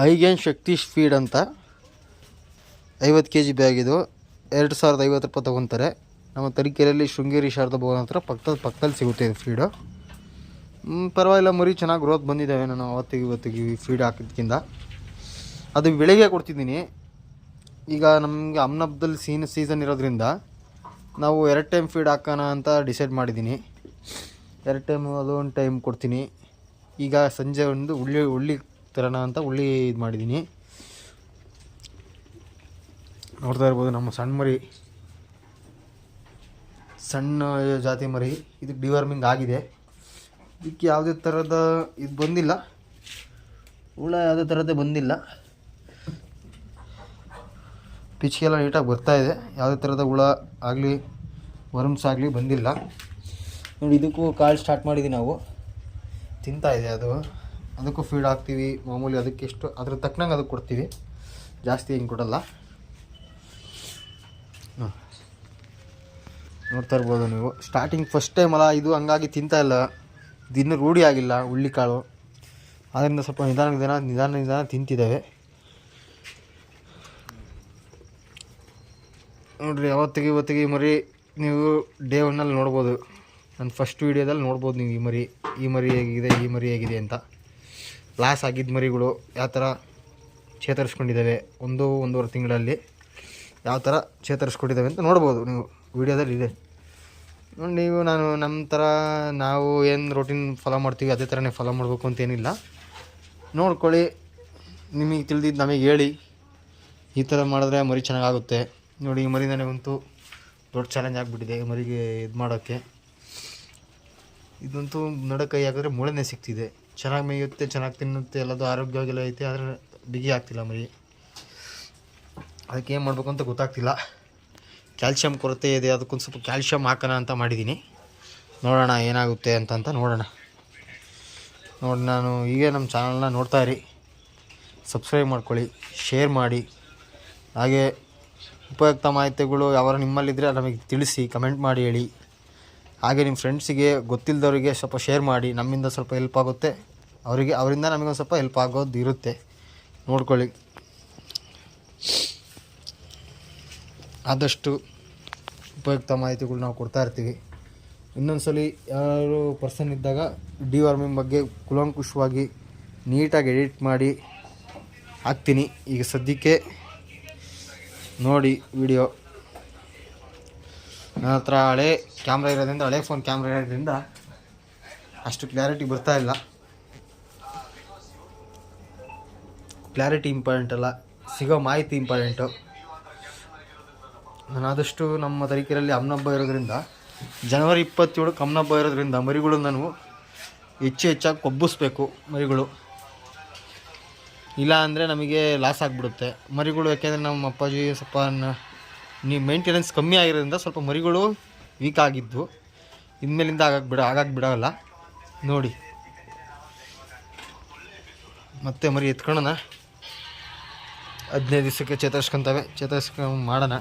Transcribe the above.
ಐಗೇನ್ ಶಕ್ತಿ feed ಅಂತ ಐವತ್ತು K G bag ಇದು. ಎರಡು ಸಾವಿರದ ಐವತ್ತು ರೂಪಾಯಿ ತೊಗೊತಾರೆ. ನಮ್ಮ ತರೀಕೆರೆಯಲ್ಲಿ ಶೃಂಗೇರಿ ಶಾರದ ಭವನ ಹತ್ರ ಪಕ್ಕದ ಪಕ್ಕದಲ್ಲಿ ಸಿಗುತ್ತೆ ಇದು ಫೀಡು ಪರವಾಗಿಲ್ಲ, ಮರಿ ಚೆನ್ನಾಗಿ ಗ್ರೋತ್ ಬಂದಿದ್ದಾವೆ ನಾನು ಅವತ್ತಿಗೆ ಇವತ್ತಿಗೆ ಫೀಡ್ ಹಾಕಿದ್ಕಿಂತ ಅದು ಬೆಳಗ್ಗೆ ಕೊಡ್ತಿದ್ದೀನಿ. ಈಗ ನಮಗೆ ಅಮ್ನಬ್ದಲ್ಲಿ ಸೀನ್ ಸೀಸನ್ ಇರೋದ್ರಿಂದ ನಾವು ಎರಡು ಟೈಮ್ ಫೀಡ್ ಹಾಕೋಣ ಅಂತ ಡಿಸೈಡ್ ಮಾಡಿದ್ದೀನಿ. ಎರಡು ಟೈಮು ಅದೊಂದು ಟೈಮ್ ಕೊಡ್ತೀನಿ. ಈಗ ಸಂಜೆ ಒಂದು ಉಳ್ಳಿ ಉಳ್ಳಿ ತರೋಣ ಅಂತ ಉಳ್ಳಿ ಇದು ಮಾಡಿದ್ದೀನಿ ನೋಡ್ತಾ ಇರ್ಬೋದು ನಮ್ಮ ಸಣ್ಣ ಮರಿ. ಸಣ್ಣ ಜಾತಿ ಮರಿ. ಇದಕ್ಕೆ ಡಿವಾರ್ಮಿಂಗ್ ಆಗಿದೆ. ಇದಕ್ಕೆ ಯಾವುದೇ ಥರದ ಇದು ಬಂದಿಲ್ಲ. ಹುಳ ಯಾವುದೇ ಥರದ್ದೇ ಬಂದಿಲ್ಲ. ಪಿಚ್ಕೆಲ್ಲ ನೀಟಾಗಿ ಬರ್ತಾ ಇದೆ. ಯಾವುದೇ ಥರದ ಹುಳ ಆಗಲಿ ವರ್ಮ್ಸ್ ಆಗಲಿ ಬಂದಿಲ್ಲ. ನೋಡಿ, ಇದಕ್ಕೂ ಕಾಳು ಸ್ಟಾರ್ಟ್ ಮಾಡಿದ್ದೀವಿ ನಾವು. ತಿಂತಾ ಇದೆ ಅದು. ಅದಕ್ಕೂ ಫೀಡ್ ಹಾಕ್ತೀವಿ. ಮಾಮೂಲಿ ಅದಕ್ಕೆ ಎಷ್ಟು, ಅದ್ರ ತಕ್ಕನಂಗೆ ಅದಕ್ಕೆ ಕೊಡ್ತೀವಿ. ಜಾಸ್ತಿ ಹಿಂಗೆ ಕೊಡಲ್ಲ. ನೋಡ್ತಾ ಇರ್ಬೋದು ನೀವು. ಸ್ಟಾರ್ಟಿಂಗ್ ಫಸ್ಟ್ ಟೈಮ್ ಅಲ್ಲ, ಇದು ಹಂಗಾಗಿ ತಿಂತಾ ಇಲ್ಲ. ದಿನ ರೂಢಿ ಆಗಿಲ್ಲ, ಹುಳ್ಳಿಕಾಳು. ಆದ್ದರಿಂದ ಸ್ವಲ್ಪ ನಿಧಾನ ನಿಧಾನ ನಿಧಾನ ನಿಧಾನ ತಿಂತಿದ್ದಾವೆ. ನೋಡಿರಿ, ಯಾವತ್ತಿಗೆ ಇವತ್ತಿಗೆ ಮರಿ ನೀವು ಡೇ ಒನ್ನಲ್ಲಿ ನೋಡ್ಬೋದು. ನನ್ನ ಫಸ್ಟ್ ವೀಡಿಯೋದಲ್ಲಿ ನೋಡ್ಬೋದು ನೀವು ಈ ಮರಿ ಈ ಮರಿ ಹೇಗಿದೆ, ಈ ಮರಿ ಹೇಗಿದೆ ಅಂತ. ಲಾಸ್ ಆಗಿದ್ದ ಮರಿಗಳು ಯಾವ ಥರ ಚೇತರಿಸ್ಕೊಂಡಿದ್ದಾವೆ ಒಂದು ಒಂದೂವರೆ ತಿಂಗಳಲ್ಲಿ ಯಾವ ಥರ ಚೇತರಿಸ್ಕೊಂಡಿದ್ದಾವೆ ಅಂತ ನೋಡ್ಬೋದು ನೀವು ವೀಡಿಯೋದಲ್ಲಿ ಇದೆ. ನೋಡಿ, ನೀವು ನಾನು ನಮ್ಮ ಥರ ನಾವು ಏನು ರೊಟೀನ್ ಫಾಲೋ ಮಾಡ್ತೀವಿ, ಅದೇ ಥರನೇ ಫಾಲೋ ಮಾಡಬೇಕು ಅಂತೇನಿಲ್ಲ ನೋಡ್ಕೊಳ್ಳಿ, ನಿಮಗೆ ತಿಳಿದಿದ್ದು ನಮಗೆ ಹೇಳಿ. ಈ ಥರ ಮಾಡಿದ್ರೆ ಮರಿ ಚೆನ್ನಾಗಾಗುತ್ತೆ. ನೋಡಿ, ಈ ಮರಿ ನನಗಂತೂ ದೊಡ್ಡ ಚಾಲೆಂಜ್ ಆಗಿಬಿಟ್ಟಿದೆ ಮರಿಗೆ ಇದು ಮಾಡೋಕ್ಕೆ. ಇದಂತೂ ನಡಕೈ ಹಾಕಿದ್ರೆ ಮೂಳೆನೇ ಸಿಗ್ತಿದೆ. ಚೆನ್ನಾಗಿ ಮೇಯುತ್ತೆ, ಚೆನ್ನಾಗಿ ತಿನ್ನುತ್ತೆ, ಎಲ್ಲದು ಆರೋಗ್ಯವಾಗಿಲ್ಲ ಐತೆ, ಆದರೆ ಬಿಗಿ ಆಗ್ತಿಲ್ಲ ಮರಿ. ಅದಕ್ಕೆ ಏನು ಮಾಡಬೇಕು ಅಂತ ಗೊತ್ತಾಗ್ತಿಲ್ಲ. ಕ್ಯಾಲ್ಶಿಯಂ ಕೊರತೆ ಇದೆ, ಅದಕ್ಕೊಂದು ಸ್ವಲ್ಪ ಕ್ಯಾಲ್ಶಿಯಂ ಹಾಕೋಣ ಅಂತ ಮಾಡಿದ್ದೀನಿ ನೋಡೋಣ ಏನಾಗುತ್ತೆ ಅಂತ ಅಂತ ನೋಡೋಣ. ನೋಡಿ, ನಾನು ಈಗ ನಮ್ಮ ಚಾನಲ್ನ ನೋಡ್ತಾ ಇರಿ. ಸಬ್ಸ್ಕ್ರೈಬ್ ಮಾಡ್ಕೊಳ್ಳಿ, ಶೇರ್ ಮಾಡಿ. ಹಾಗೆ ಉಪಯುಕ್ತ ಮಾಹಿತಿಗಳು ಯಾವ ನಿಮ್ಮಲ್ಲಿದ್ದರೆ ನಮಗೆ ತಿಳಿಸಿ, ಕಮೆಂಟ್ ಮಾಡಿ ಹೇಳಿ. ಹಾಗೆ ನಿಮ್ಮ ಫ್ರೆಂಡ್ಸಿಗೆ ಗೊತ್ತಿಲ್ಲದವರಿಗೆ ಸ್ವಲ್ಪ ಶೇರ್ ಮಾಡಿ, ನಮ್ಮಿಂದ ಸ್ವಲ್ಪ ಹೆಲ್ಪ್ ಆಗುತ್ತೆ. ಅವರಿಗೆ, ಅವರಿಂದ ನಮಗೊಂದು ಸ್ವಲ್ಪ ಹೆಲ್ಪ್ ಆಗೋದು ಇರುತ್ತೆ. ನೋಡ್ಕೊಳ್ಳಿ. ಆದಷ್ಟು ಉಪಯುಕ್ತ ಮಾಹಿತಿಗಳು ನಾವು ಕೊಡ್ತಾ ಇರ್ತೀವಿ. ಇನ್ನೊಂದ್ಸಲಿ ಯಾರು ಪರ್ಸನ್ ಇದ್ದಾಗ ಡಿ ವಾರ್ಮಿಂಗ್ ಬಗ್ಗೆ ಕುಲಂಕುಷವಾಗಿ ನೀಟಾಗಿ ಎಡಿಟ್ ಮಾಡಿ ಹಾಕ್ತೀನಿ. ಈಗ ಸದ್ಯಕ್ಕೆ ನೋಡಿ ವಿಡಿಯೋ ನನ್ನ ಹತ್ರ ಹಳೆ ಕ್ಯಾಮ್ರಾ ಇರೋದ್ರಿಂದ, ಹಳೆ ಫೋನ್ ಕ್ಯಾಮ್ರಾ ಇರೋದ್ರಿಂದ ಅಷ್ಟು ಕ್ಲಾರಿಟಿ ಬರ್ತಾ ಇಲ್ಲ. ಕ್ಲಾರಿಟಿ ಇಂಪಾರ್ಟೆಂಟ್ ಅಲ್ಲ, ಸಿಗೋ ಮಾಹಿತಿ ಇಂಪಾರ್ಟೆಂಟು ನಾನು ಆದಷ್ಟು ನಮ್ಮ ತರೀಕೆರಲ್ಲಿ ಅಮ್ಮನಬ್ಬ ಇರೋದ್ರಿಂದ, ಜನವರಿ ಇಪ್ಪತ್ತೇಳು ಕಮ್ಮನಬ್ಬ ಇರೋದ್ರಿಂದ ಮರಿಗಳು ನಾನು ಹೆಚ್ಚು ಹೆಚ್ಚಾಗಿ ಕೊಬ್ಬಿಸ್ಬೇಕು ಮರಿಗಳು. ಇಲ್ಲ ಅಂದರೆ ನಮಗೆ ಲಾಸ್ ಆಗಿಬಿಡುತ್ತೆ. ಮರಿಗಳು ಯಾಕೆಂದರೆ ನಮ್ಮ ಅಪ್ಪಾಜಿ ಸ್ವಲ್ಪ ನ- ನೀ ಮೇಂಟೆನೆನ್ಸ್ ಕಮ್ಮಿ ಆಗಿರೋದ್ರಿಂದ ಸ್ವಲ್ಪ ಮರಿಗಳು ವೀಕ್ ಆಗಿದ್ದು. ಇನ್ಮೇಲಿಂದ ಆಗಕ್ಕೆ ಬಿಡ ಆಗಕ್ಕೆ ಬಿಡೋಲ್ಲ. ನೋಡಿ. ಮತ್ತೆ ಮರಿ ಎತ್ಕೊಳ್ಳೋಣ ಹದಿನೈದು ದಿವಸಕ್ಕೆ ಚೇತರಿಸ್ಕೊಂತವೆ. ಚೇತರಿಸ್ಕೊಂಡು ಮಾಡೋಣ.